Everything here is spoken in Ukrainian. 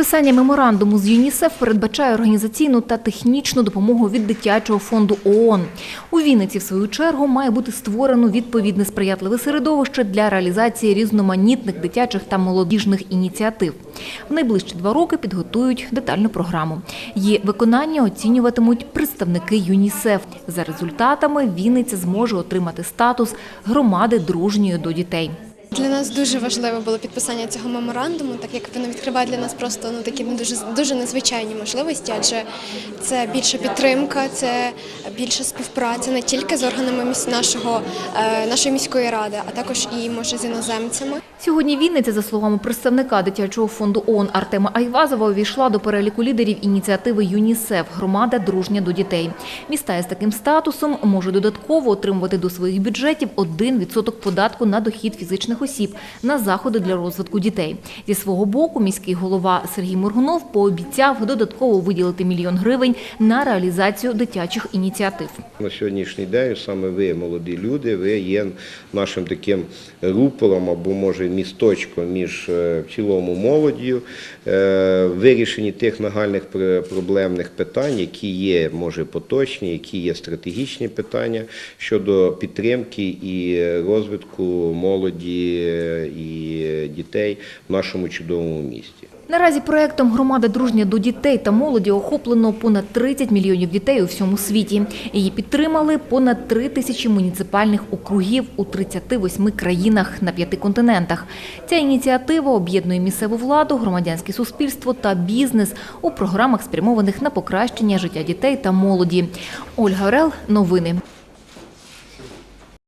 Підписання меморандуму з ЮНІСЕФ передбачає організаційну та технічну допомогу від дитячого фонду ООН. У Вінниці, в свою чергу, має бути створено відповідне сприятливе середовище для реалізації різноманітних дитячих та молодіжних ініціатив. В найближчі два роки підготують детальну програму. Її виконання оцінюватимуть представники ЮНІСЕФ. За результатами Вінниця зможе отримати статус громади дружньої до дітей. Для нас дуже важливо було підписання цього меморандуму, так як воно відкриває для нас просто ну такі дуже дуже незвичайні можливості, адже це більша підтримка, це більша співпраця не тільки з органами нашого е, нашої міської ради, а також і може з іноземцями. Сьогодні Вінниця, за словами представника дитячого фонду ООН Артема Айвазова, увійшла до переліку лідерів ініціативи ЮНІСЕФ Громада дружня до дітей. Міста із таким статусом можуть додатково отримувати до своїх бюджетів 1% податку на дохід фізичних осіб на заходи для розвитку дітей. Зі свого боку, міський голова Сергій Моргунов пообіцяв додатково виділити мільйон гривень на реалізацію дитячих ініціатив. На сьогоднішній день саме ви, молоді люди, ви є нашим таким рупором або може місточком між е, в цілому молоддю, е, вирішенні тих нагальних пр- проблемних питань, які є, може, поточні, які є стратегічні питання щодо підтримки і розвитку молоді е, і дітей в нашому чудовому місті. Наразі проектом Громада дружня до дітей та молоді охоплено понад 30 мільйонів дітей у всьому світі. Її підтримали понад 3 тисячі муніципальних округів у 38 країнах на п'яти континентах. Ця ініціатива об'єднує місцеву владу, громадянське суспільство та бізнес у програмах, спрямованих на покращення життя дітей та молоді. Ольга Орел, новини.